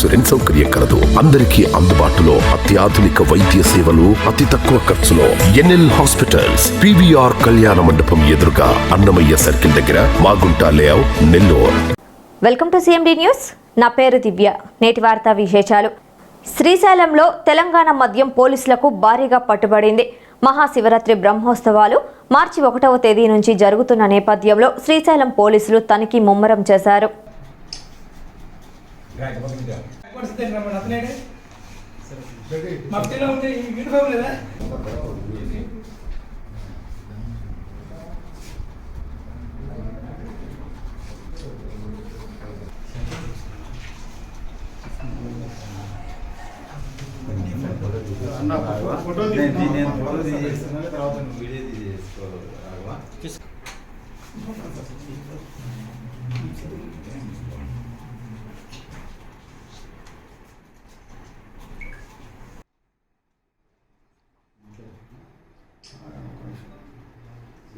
Insurance సౌకర్యం కలదు. అందరికీ అందుబాటులో అత్యాధునిక వైద్య సేవలు అతి తక్కువ ఖర్చులో ఎన్ఎల్ హాస్పిటల్స్ పివిఆర్ కళ్యాణ మండపం ఎదురుగా అన్నమయ్య సర్కిల్ దగ్గర Magunta layout Nellore. Welcome to CMD news. నా పేరు దివ్య. నేటి వార్తా విశేషాలు. శ్రీశైలంలో తెలంగాణ మద్యం పోలీసులకు భారీగా పట్టుబడింది. మహాశివరాత్రి బ్రహ్మోత్సవాలు మార్చి ఒకటవ తేదీ నుంచి జరుగుతున్న నేపథ్యంలో శ్రీశైలం పోలీసులు తనిఖీ ముమ్మరం చేశారు. మఫ్తీలో ఉంటే యూనిఫామ్ లేదా నేను ఫోటో తర్వాత వీడియో తీసేసుకోవాలి రాఘవా.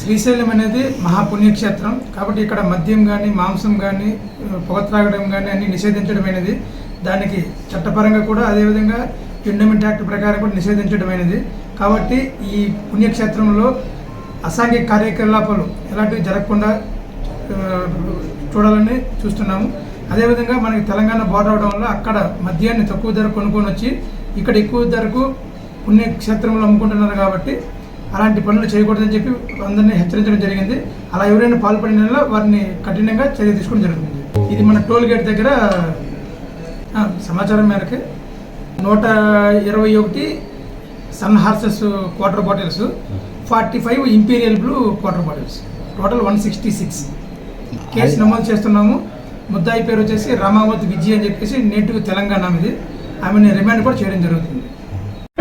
శ్రీశైలం అనేది మహాపుణ్యక్షేత్రం. కాబట్టి ఇక్కడ మద్యం కానీ మాంసం కానీ పొగ త్రాగడం కానీ అన్ని నిషేధించడమైనది. దానికి చట్టపరంగా కూడా అదేవిధంగా ఎండోమెంట్ యాక్ట్ ప్రకారం కూడా నిషేధించడమైనది. కాబట్టి ఈ పుణ్యక్షేత్రంలో అసాంఘిక కార్యకలాపాలు ఎలాంటివి జరగకుండా చూడాలని చూస్తున్నాము. అదేవిధంగా మనకి తెలంగాణ బోర్డర్ అవడం వల్ల అక్కడ మద్యాన్ని తక్కువ ధర కొనుక్కొని వచ్చి ఇక్కడ ఎక్కువ ధరకు పుణ్యక్షేత్రంలో అమ్ముకుంటున్నారు కాబట్టి అలాంటి పనులు చేయకూడదని చెప్పి అందరినీ హెచ్చరించడం జరిగింది. అలా ఎవరైనా పాల్పడిన వారిని కఠినంగా చర్య తీసుకోవడం జరుగుతుంది. ఇది మన టోల్ గేట్ దగ్గర సమాచారం మేరకు నూట ఇరవై ఒకటి sun horses quarter bottles forty five imperial blue quarter bottles total one sixty six. Case నమోదు చేస్తున్నాము. ముద్దాయి పేరు వచ్చేసి రమావత్ విజయ్ అని చెప్పేసి నేటివ్ తెలంగాణ ఇది ఆమెను రిమాండ్ కూడా చేయడం జరుగుతుంది.